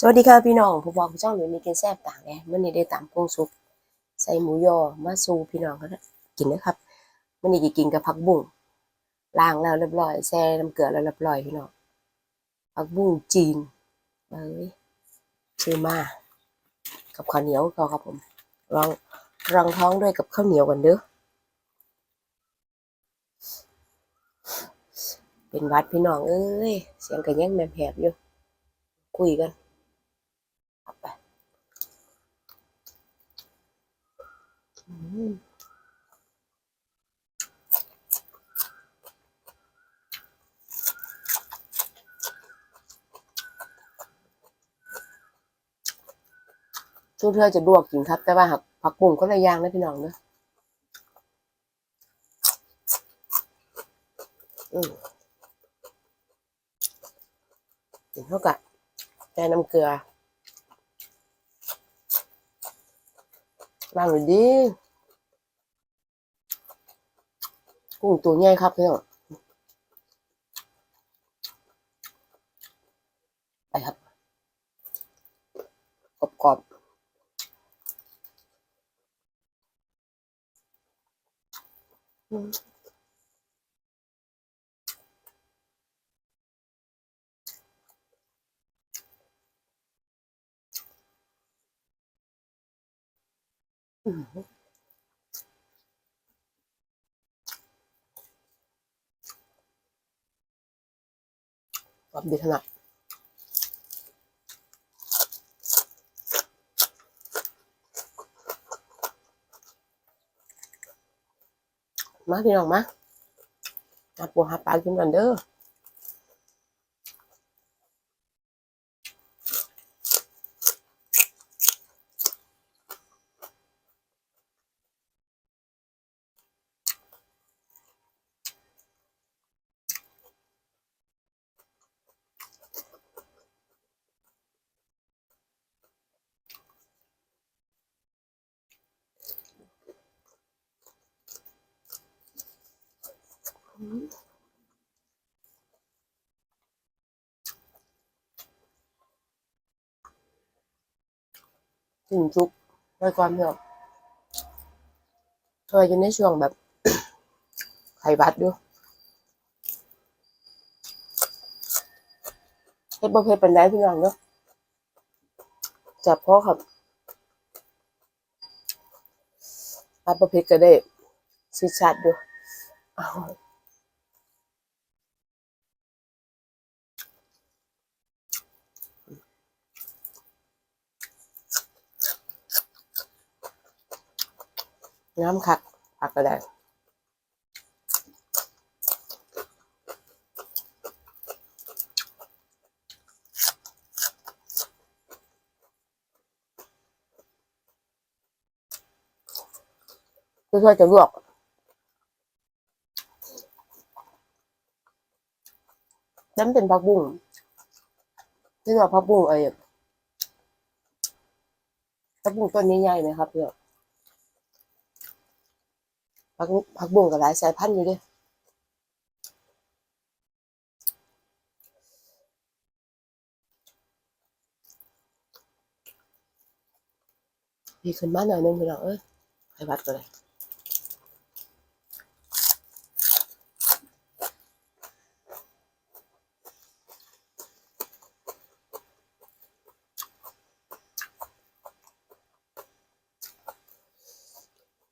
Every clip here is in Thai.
สวัสดีค่ะพี่น้องผู้บอกผู้จ้องหรือมีกินแซ่บต่างแน่เมื่อนี้ได้ตามกุ้งซุป ใส่หมูยอมาสู่พี่น้องกันกินนะครับเมื่อนี้กินกับผักบุ้งล้างแล้วเรียบร้อยแช่น้ำเกลือแล้วเรียบร้อยพี่น้องผักบุ้งจีนเอ้ยซื้อมากับข้าวเหนียวก็ครับผมรองรองท้องด้วยกับข้าวเหนียวกันเด้อเป็นวัดพี่น้องเอ้ยเสียงกระยังแมบแหบอยู่คุยกัน เอาไปอืมทุกเทื่อจะลวกกินครับ แต่ว่าผักบุ้งก็ละอย่างนะพี่น้องเนอะอืมกินเท่ากับแช่น้ำเกลือ วางเลยดิกุ้งตัวใหญ่ครับพี่น้องไปครับกรอบกรอบอืม กรอบดีขนาดมาพี่น้องมาหาปูหาปลากินกันเด้อ ถึงจุกไว้ก่อนพี่น้องเคยอยู่ในช่วงแบบไข้หวัดอยู่เฮ็ดบ่เผ็ดปานใดพี่น้องเนาะจับพ่อครับปลาบ่เผ็ดก็ได้สิชัดอยู่ น้ำคักผักก็ได้เพื่อยๆจะลวกนั่นเป็นผักบุ้งที่เราผักบุ้งไอ้ผักบุ้งต้นใหญ่ๆนะครับเพื่อน ผักผักบุ้งกับหลายสายพันธุ์อยู่ดิพี่ขึ้นมาหน่อยนึงพี่น้องเอ้ยไขวัดก็เลย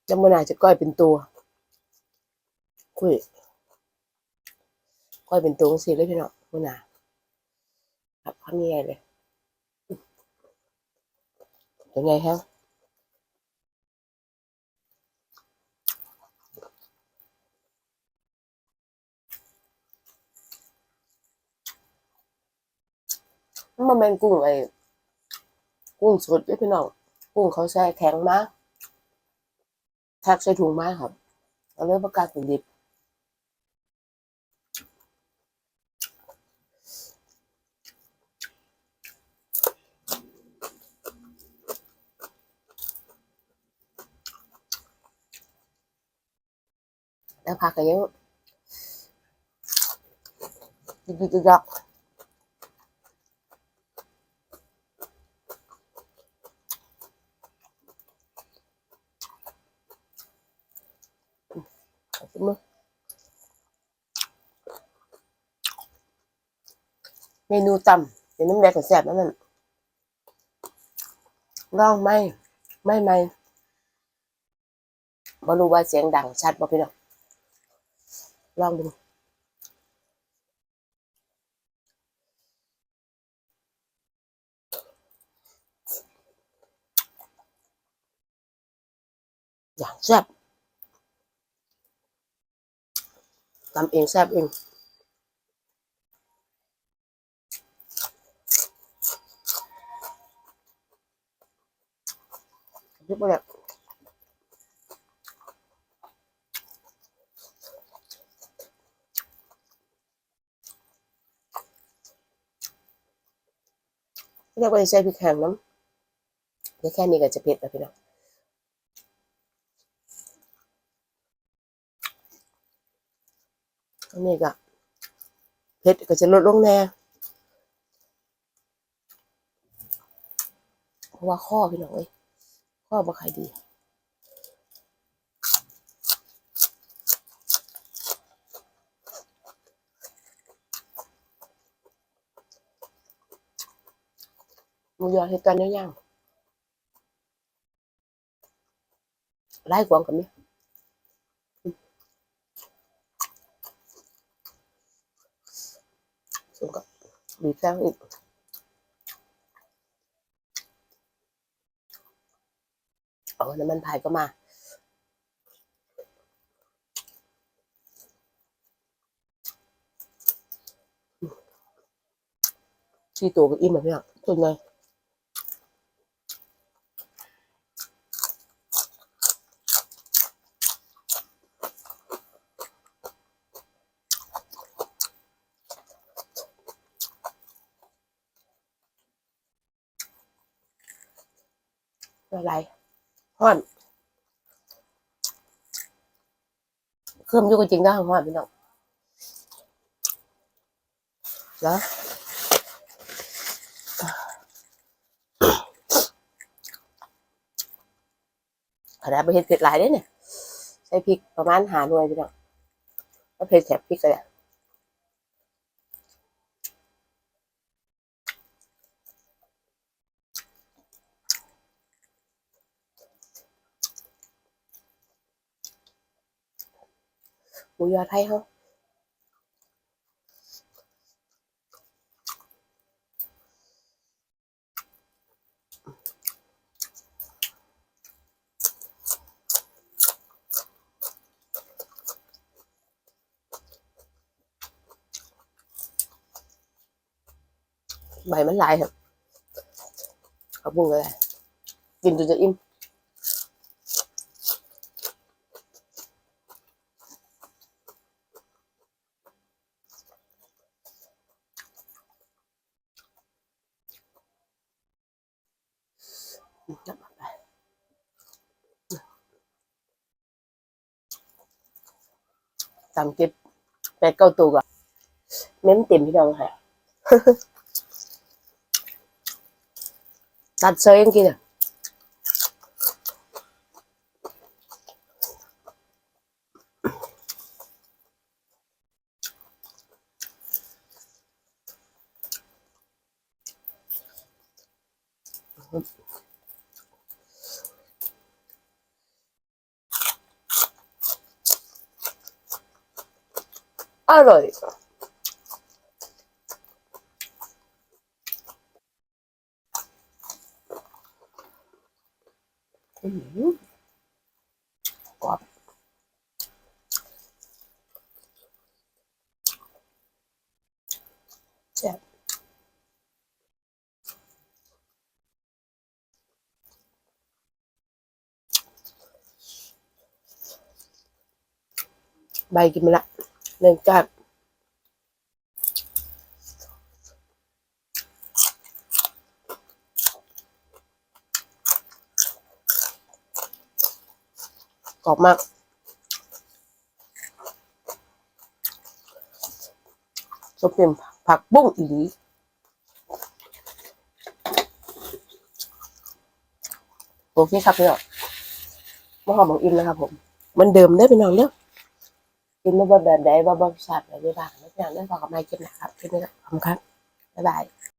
จำมันอาจจะก้อยเป็นตัว คุยก้อยเป็นตัวสิเลยพี่น้องมันหนาครับข้างใหญ่เลยเป็นไงฮะมันเป็นกุ้งไอ้กุ้งสดด้วยพี่น้องกุ้งเขาแช่แข็งมากแท็กใส่ถุงมากครับเอาเลยประกาศเป็นดิบ แล้วผักก็ยังยุกยุกยัก็เมนูตำเป็นน้ำแดงกับแสบนั่นนั่นร้องไม่ ไม่ไม่บรรลุว่าเสียงดังชัดบ่พี่น้อง ลองดูอย่างแซ่บทำเองแซ่บเองยุบไปเลย เรียกว่าใช้พริกแห้งน้ำเดี๋ยวแค่นี้ก็จะเผ็ดแล้วพี่น้องอันนี้ก็เผ็ดก็จะลดลงแน่เพราะว่าข้อพี่น้องเอ้ยข้อบ่ใครดี หมูยอให้กันย่างไล่กวางกับนี่สูงกับบีบแซงอีกเอาน้ำมันพายก็มาที่ตัวก็อิ่มแบบนี้อะตัวไง อะไรห้อนเครื่องยู่ก็จริงได้ห้อนพี่น้องแล้วขนาดไปเห็ดเผ็ดหลายเด้เนี่ย ใส่พริกประมาณหาหน่วยพี่น้องก็เผ็ดแถบพริกเลยอะหมูยอไท ยเขาใบมันหลายครับเขาบุ้งอะไรกินจนจะอิ่ม ตามเก็บแปดเก้าตัวก่อนเม้มเต็มพี่น้องค่ะ ตัดเซยยังกินอะอร่ อยอื้อหือกรอบแซ่บใบกินไปละเนื่องจากกรอบมากจะเป็นผักบุ้งอีหลีโอเคครับพี่น้องมาหอมของอินนะครับผม มันเดิมได้อพี่น้องเด้อ กินมาแบบแบบใดบ่บ่ชอบแบบนี้บ้างแล้วอย่างนั้นพอกับนากินนะครับคลิปนี้ก็ขอบคุณครับบ๊ายบาย